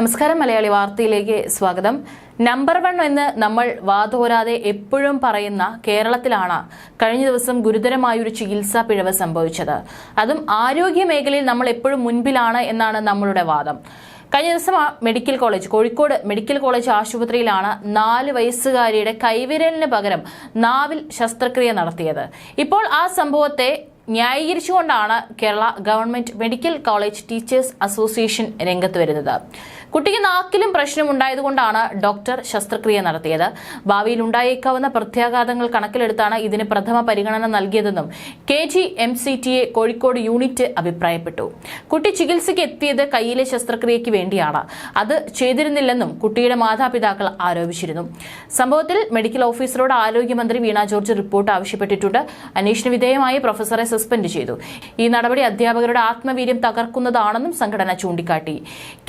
നമസ്കാരം മലയാളി വാർത്തയിലേക്ക് സ്വാഗതം. നമ്പർ വൺ എന്ന് നമ്മൾ വാതോരാതെ എപ്പോഴും പറയുന്ന കേരളത്തിലാണ് കഴിഞ്ഞ ദിവസം ഗുരുതരമായൊരു ചികിത്സാ പിഴവ് സംഭവിച്ചത്. അതും ആരോഗ്യ മേഖലയിൽ നമ്മൾ എപ്പോഴും മുൻപിലാണ് എന്നാണ് നമ്മളുടെ വാദം. കഴിഞ്ഞ ദിവസം medical college Kozhikode medical college ആശുപത്രിയിലാണ് നാല് വയസ്സുകാരിയുടെ കൈവിരലിന് പകരം നാവിൽ ശസ്ത്രക്രിയ നടത്തിയത്. ഇപ്പോൾ ആ സംഭവത്തെ ന്യായീകരിച്ചുകൊണ്ടാണ് Kerala government medical college teachers association രംഗത്ത് വരുന്നത്. കുട്ടിക്ക് നാക്കിലും പ്രശ്നമുണ്ടായതുകൊണ്ടാണ് ഡോക്ടർ ശസ്ത്രക്രിയ നടത്തിയത്. ഭാവിയിൽ ഉണ്ടായേക്കാവുന്ന പ്രത്യാഘാതങ്ങൾ കണക്കിലെടുത്താണ് ഇതിന് പ്രഥമ പരിഗണന നൽകിയതെന്നും K G M C T A Kozhikode unit അഭിപ്രായപ്പെട്ടു. കുട്ടി ചികിത്സയ്ക്ക് എത്തിയത് കയ്യിലെ ശസ്ത്രക്രിയയ്ക്ക് വേണ്ടിയാണ്. അത് ചെയ്തിരുന്നില്ലെന്നും കുട്ടിയുടെ മാതാപിതാക്കൾ ആരോപിച്ചിരുന്നു. സംഭവത്തിൽ മെഡിക്കൽ ഓഫീസറോട് ആരോഗ്യമന്ത്രി വീണ ജോർജ് റിപ്പോർട്ട് ആവശ്യപ്പെട്ടിട്ടുണ്ട്. അന്വേഷണ വിധേയമായി പ്രൊഫസറെ സസ്പെൻഡ് ചെയ്തു. ഈ നടപടി അധ്യാപകരുടെ ആത്മവീര്യം തകർക്കുന്നതാണെന്നും സംഘടന ചൂണ്ടിക്കാട്ടി.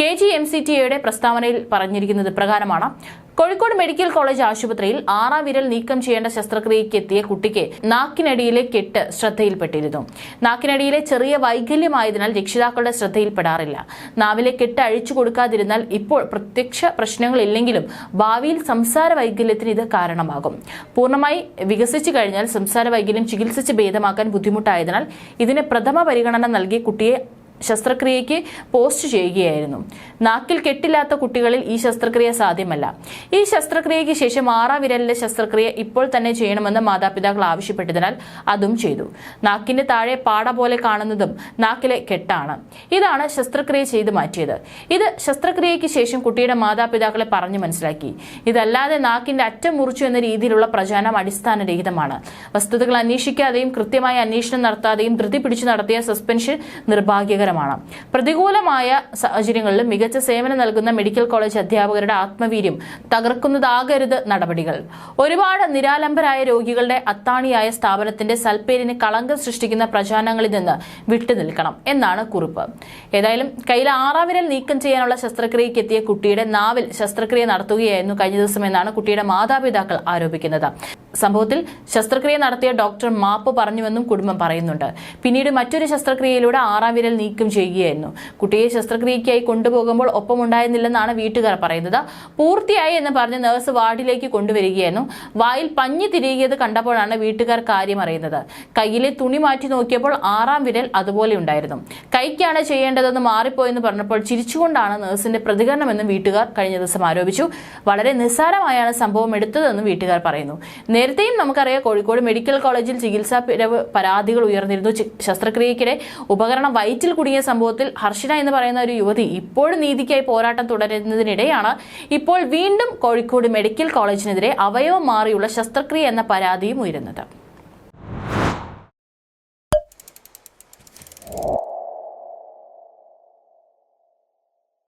K G M C T എയുടെ പ്രസ്താവനയിൽ പറഞ്ഞിരിക്കുന്നത് പ്രകാരമാണ്. കോഴിക്കോട് മെഡിക്കൽ കോളേജ് ആശുപത്രിയിൽ ആറാം വിരൽ നീക്കം ചെയ്യേണ്ട ശസ്ത്രക്രിയയ്ക്ക് എത്തിയ കുട്ടിക്ക് നാക്കിനടിയിലെ കെട്ട് ശ്രദ്ധയിൽപ്പെട്ടിരുന്നു. നാക്കിനടിയിലെ ചെറിയ വൈകല്യമായതിനാൽ രക്ഷിതാക്കളുടെ ശ്രദ്ധയിൽപ്പെടാറില്ല. നാവിലെ കെട്ട് അഴിച്ചു കൊടുക്കാതിരുന്നാൽ ഇപ്പോൾ പ്രത്യക്ഷ പ്രശ്നങ്ങളില്ലെങ്കിലും ഭാവിയിൽ സംസാര വൈകല്യത്തിന് ഇത് കാരണമാകും. പൂർണമായി വികസിച്ചു കഴിഞ്ഞാൽ സംസാര വൈകല്യം ചികിത്സിച്ച് ഭേദമാക്കാൻ ബുദ്ധിമുട്ടായതിനാൽ ഇതിന് പ്രഥമ പരിഗണന നൽകി കുട്ടിയെ ശസ്ത്രക്രിയയ്ക്ക് പോസ്റ്റ് ചെയ്യുകയായിരുന്നു. നാക്കിൽ കെട്ടില്ലാത്ത കുട്ടികളിൽ ഈ ശസ്ത്രക്രിയ സാധ്യമല്ല. ഈ ശസ്ത്രക്രിയയ്ക്ക് ശേഷം ആറാം വിരലിലെ ശസ്ത്രക്രിയ ഇപ്പോൾ തന്നെ ചെയ്യണമെന്ന് മാതാപിതാക്കൾ ആവശ്യപ്പെട്ടതിനാൽ അതും ചെയ്തു. നാക്കിന്റെ താഴെ പാട പോലെ കാണുന്നതും നാക്കിലെ കെട്ടാണ്. ഇതാണ് ശസ്ത്രക്രിയ ചെയ്ത് മാറ്റിയത്. ഇത് ശസ്ത്രക്രിയയ്ക്ക് ശേഷം കുട്ടിയുടെ മാതാപിതാക്കളെ പറഞ്ഞു മനസ്സിലാക്കി. ഇതല്ലാതെ നാക്കിന്റെ അറ്റം മുറിച്ചു എന്ന രീതിയിലുള്ള പ്രചാരണം അടിസ്ഥാനരഹിതമാണ്. വസ്തുതകൾ അന്വേഷിക്കാതെയും കൃത്യമായ അന്വേഷണം നടത്താതെയും ധൃതി പിടിച്ചു നടത്തിയ സസ്പെൻഷൻ നിർഭാഗ്യകരമാണ് പ്രതികൂലമായ സാഹചര്യങ്ങളിലും മികച്ച സേവനം നൽകുന്ന മെഡിക്കൽ കോളേജ് അധ്യാപകരുടെ ആത്മവീര്യം തകർക്കുന്നതാകരുത് നടപടികൾ. ഒരുപാട് നിരാലംബരായ രോഗികളുടെ അത്താണിയായ സ്ഥാപനത്തിന്റെ സൽപ്പേരിന് കളങ്കം സൃഷ്ടിക്കുന്ന പ്രചാരണങ്ങളിൽ നിന്ന് വിട്ടുനിൽക്കണം എന്നാണ് കുറിപ്പ്. ഏതായാലും കയ്യിൽ ആറാവിരൽ നീക്കം ചെയ്യാനുള്ള ശസ്ത്രക്രിയയ്ക്ക് എത്തിയ കുട്ടിയുടെ നാവിൽ ശസ്ത്രക്രിയ നടത്തുകയായിരുന്നു കഴിഞ്ഞ ദിവസം എന്നാണ് കുട്ടിയുടെ മാതാപിതാക്കൾ ആരോപിക്കുന്നത്. സംഭവത്തിൽ ശസ്ത്രക്രിയ നടത്തിയ ഡോക്ടർ മാപ്പ് പറഞ്ഞുവെന്നും കുടുംബം പറയുന്നുണ്ട്. പിന്നീട് മറ്റൊരു ശസ്ത്രക്രിയയിലൂടെ ആറാം വിരൽ നീക്കം ചെയ്യുകയായിരുന്നു. കുട്ടിയെ ശസ്ത്രക്രിയയ്ക്കായി കൊണ്ടുപോകുമ്പോൾ ഒപ്പമുണ്ടായിരുന്നില്ലെന്നാണ് വീട്ടുകാർ പറയുന്നത്. പൂർത്തിയായി എന്ന് പറഞ്ഞ് നഴ്സ് വാർഡിലേക്ക് കൊണ്ടുവരികയായിരുന്നു. വായിൽ പഞ്ഞി തിരികിയത് കണ്ടപ്പോഴാണ് വീട്ടുകാർ കാര്യം അറിയുന്നത്. കയ്യിലെ തുണി മാറ്റി നോക്കിയപ്പോൾ ആറാം വിരൽ അതുപോലെ ഉണ്ടായിരുന്നു. കൈക്കാണ് ചെയ്യേണ്ടതെന്ന് മാറിപ്പോയെന്ന് പറഞ്ഞപ്പോൾ ചിരിച്ചുകൊണ്ടാണ് നഴ്സിന്റെ പ്രതികരണമെന്നും വീട്ടുകാർ കഴിഞ്ഞ ദിവസം ആരോപിച്ചു. വളരെ നിസ്സാരമായാണ് സംഭവം എടുത്തതെന്നും വീട്ടുകാർ പറയുന്നു. നേരത്തെയും നമുക്കറിയാം കോഴിക്കോട് മെഡിക്കൽ കോളേജിൽ ചികിത്സാ പിഴവ് പരാതികൾ ഉയർന്നിരുന്നു. ശസ്ത്രക്രിയക്കിടെ ഉപകരണം വയറ്റിൽ കുടുങ്ങിയ സംഭവത്തിൽ ഹർഷിന എന്ന് പറയുന്ന ഒരു യുവതി ഇപ്പോഴും നീതിക്കായി പോരാട്ടം തുടരുന്നതിനിടെയാണ് ഇപ്പോൾ വീണ്ടും കോഴിക്കോട് മെഡിക്കൽ കോളേജിനെതിരെ അവയവം മാറിയുള്ള ശസ്ത്രക്രിയ എന്ന പരാതിയും ഉയരുന്നത്.